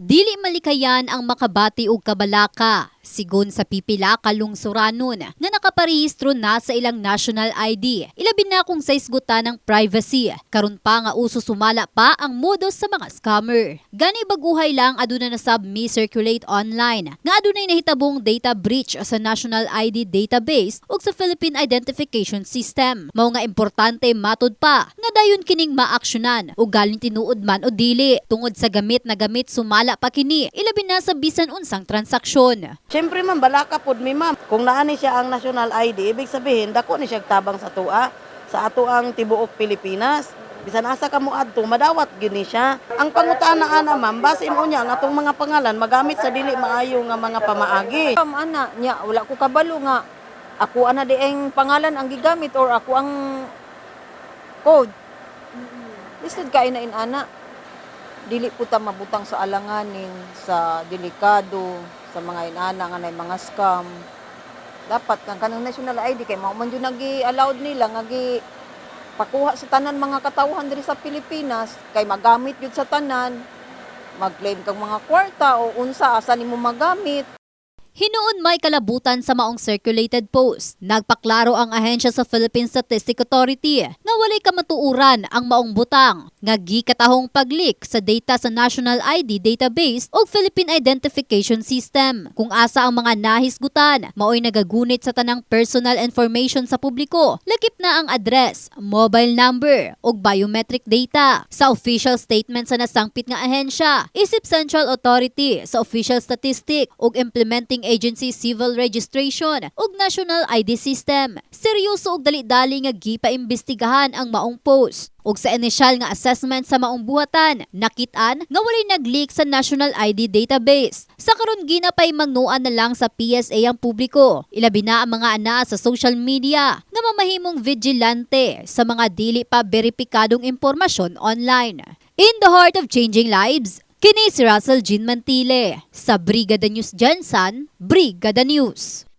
Dili malikayan ang makabati ug kabalaka sigon sa pipila ka lungsuranon nga nakaparehistro na sa ilang national ID. Ilabi na kung sa isgutan ng privacy. Karon pa nga uso sumala pa ang modus sa mga scammer. Gani baguhay lang aduna na sab mi-circulate online nga adunay nahitabong data breach sa national ID database ug sa Philippine Identification System. Mao nga importante matud pa nga dayon kining maaksyonan ug galing tinuod man o dili tungod sa gamit na gamit sumala pa kini ilabi na sa bisan unsang transaksyon. Siyempre ma'am, balaka pod mi ma'am. Kung naani siya ang national ID, ibig sabihin, dako ni siya tabang sa tua, sa ato ang tibuok Pilipinas. Bisan asa ka mo adto, madawat gyud ni siya. Ang pangutana ana ma'am, basin mo niya ang atong mga pangalan magamit sa dili maayo nga mga pamaagi. Ma'am, ana, nya, wala ko kabalo nga. Ako ana di ang pangalan ang gigamit or ako ang code. Lisod ka ina in ana. Dili po ta mabutang sa alanganin, sa delikado, sa mga inana nga mga scam. Dapat kang kanang national ID kay mao man jud nagi allowed nila nga gi pakuha sa tanan mga katawhan diri sa Pilipinas kay magamit jud sa tanan mag-claim kang mga kwarta o unsa asa nimo magamit Hinuon may kalabutan sa maong circulated post. Nagpaklaro ang ahensya sa Philippine Statistic Authority nga walay kamatuuran ang maong butang nga gikatahong pag-leak sa data sa National ID database o Philippine Identification System. Kung asa ang mga nahisgutan, maoy nagagunit sa tanang personal information sa publiko, lakip na ang address, mobile number o biometric data. Sa official statement sa nasangpit nga ahensya, isip Central Authority sa official statistic ug implementing agency civil registration ug national ID system. Seryoso ug dali-dali nga gipaimbestigahan ang maong post. Ug sa inisyal nga assessment sa maong buhatan, nakitaan nga walay nag-leak sa National ID database. Sa karon ginapay magnuan na lang sa PSA ang publiko. Ilabi na ang mga ana sa social media nga mamahimong vigilante sa mga dili pa beripikadong impormasyon online. In the heart of changing lives, Kini si Russell Jean Mantile sa Brigada News Jansan, Brigada News.